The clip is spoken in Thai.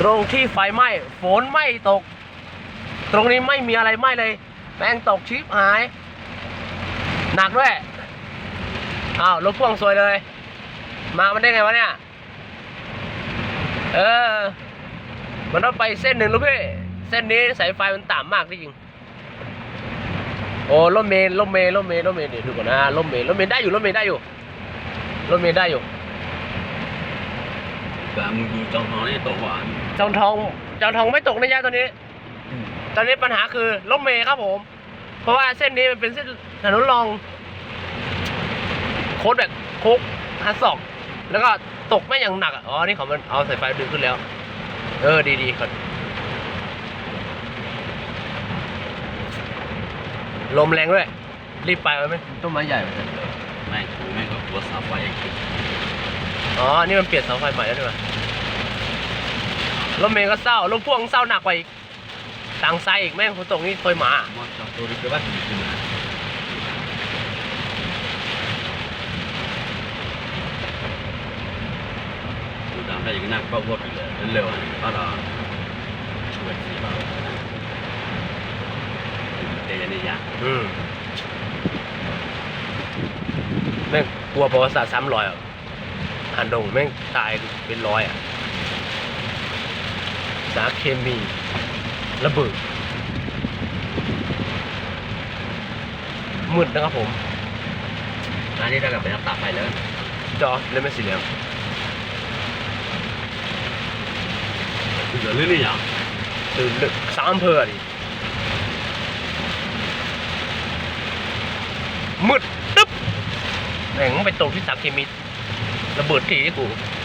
ตรงที่ไฟไหม้ฝนไม่ตก ตรงนี้ไม่มีอะไรไหม้เลยแม่งตกชิปหาย หนักด้วยอ้าวรถพ่วงสวยเลย มามันได้ไงวะเนี่ย เออ มันต้องไปเส้นหนึ่งลูกพี่ เส้นนี้สายไฟมันต่ำมากจริงโอ้รถเมล์รถเมล์รถเมล์รถเมล์เดี๋ยวดูก่อนนะรถเมล์รถเมล์ได้อยู่รถเมล์ได้อยู่รถเมล์ได้อยู่แต่มึงดูจองทองนี่ตัวหวาน จองทองจองทองไม่ตกนะยะตอนนี้ ตอนนี้ปัญหาคือรถเมล์ครับผม เพราะว่าเส้นนี้มันเป็นเส้นถนนรอง โค้ดแบบโค้กฮัสซอกแล้วก็ตกไม่อย่างหนักอะอ๋อนี่เขามันเอาสายไฟดึงขึ้นแล้ว เออดีดีครับลมแรงด้วย รีบไปไว้ไหมต้นไม้ใหญ่ไปเถอะแม่งกูแม่งก็กลัวสาไฟไอ้คิดอ๋อ นี่มันเปลี่ยนเสาไฟใหม่แล้วด้วย รถเมล์ก็เศร้ารถพ่วงเศร้าหนักกว่าอีกต่างไซอีกแม่งฝนตกนี่เคยหมา มอจองตัวริบว่าถึงขึ้นมาดูดำได้ยังนั่งเบ้าๆอยู่เลยเร็วๆก็รอช่วยสีเบาเตยนี่ยากอืมแม่งกลัวประวัติศาสตร์ซ้ำรอยอะหันดงแม่งตายเป็นร้อยอะสารเคมีระเบิดมืดนะครับผมอันนี้ถ้ากับเป็นน้ำตาไปแล้วจอเล่นไม่สีเหลืองเหลือเรื่องนี้อย่างตื่นลึกสามอำเภอดิมืดตึ๊บแม่งไปตกที่สารเคมีระเบิดทีที่กูเ